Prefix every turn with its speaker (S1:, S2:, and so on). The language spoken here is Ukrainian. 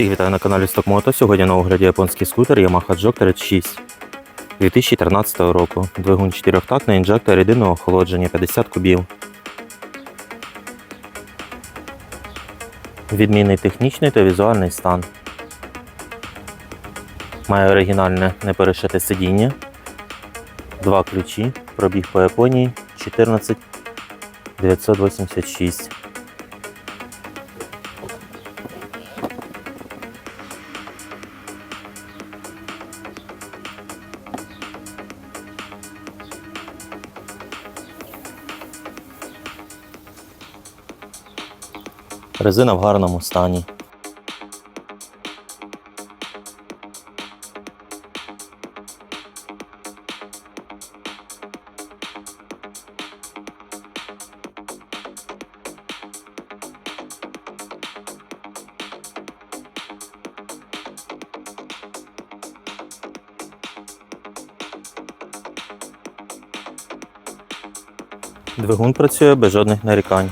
S1: Всіх вітаю на каналі Стокмото. Сьогодні на огляді японський скутер Yamaha Jog 36 2013 року. Двигун 4-тактний інжектор єдиного охолодження 50 кубів. Відмінний технічний та візуальний стан. Має оригінальне неперешите сидіння. Два ключі. Пробіг по Японії 14 Резина в гарному стані. Двигун працює без жодних нарікань.